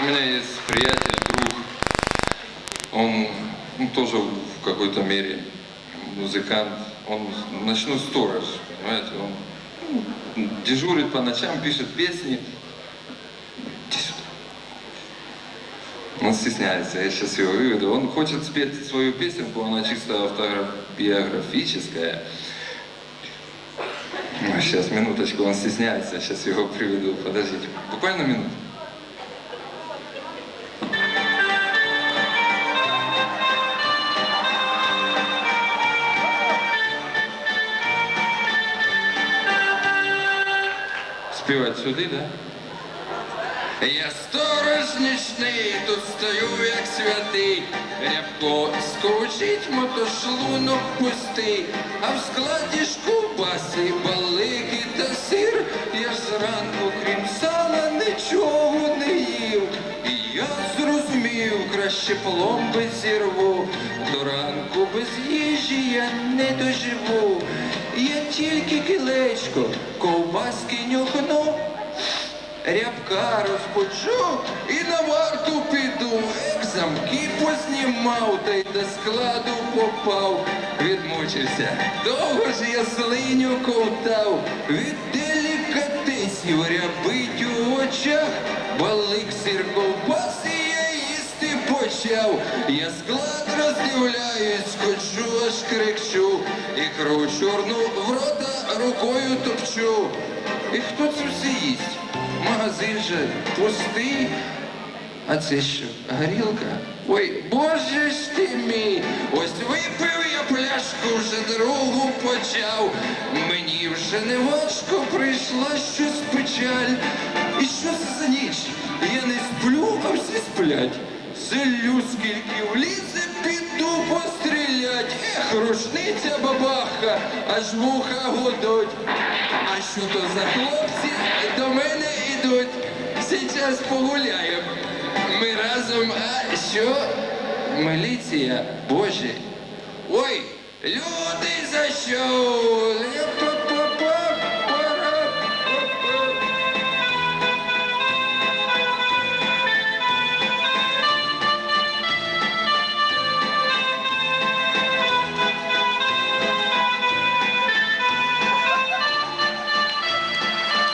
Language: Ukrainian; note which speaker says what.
Speaker 1: У меня есть приятель, друг. Он ну, тоже в какой-то мере музыкант. Он ночной сторож, понимаете? Он ну, дежурит по ночам, пишет песни. Иди сюда. Он стесняется, я сейчас его выведу. Он хочет спеть свою песенку, она чисто автобиографическая. Ну, сейчас, минуточку, он стесняется, сейчас его приведу. Подождите, буквально минуту. Співати сюди, да? Я сторож нічний, тут стою, як святий. Рябко скручить мотошлунок пустий, а в складі ж кубаси, балики та сир. Я ж зранку, крім сала, нічого не їв. І я зрозумів, краще пломби зірву. До ранку без їжі я не доживу. Я тільки кілечко, ковбаски нюхну. Рябка розпочу і на варту піду. Як замки познімав, та й до складу попав. Відмучився, довго ж я слиню ковтав. Від делікатесів рябить у очах. Балик сир ковбаси я їсти почав. Я склад роздивляюсь, хочу аж кричу. Ікру чорну в рота рукою топчу. І хто це все їсть? Магазин же пустий. А це що, горілка? Ой, боже ж ти мій! Ось випив я пляшку, вже другу почав. Мені вже не важко, прийшла щось печаль. І що це за ніч? Я не сплю, а всі сплять. Селю скільки влізе, піду пострілять. Ех, рушниця бабаха, аж вуха гудуть. А що то за хлопці ідуть? Сейчас погуляємо. Ми разом, а що? милиция Боже. Ой, люди за що?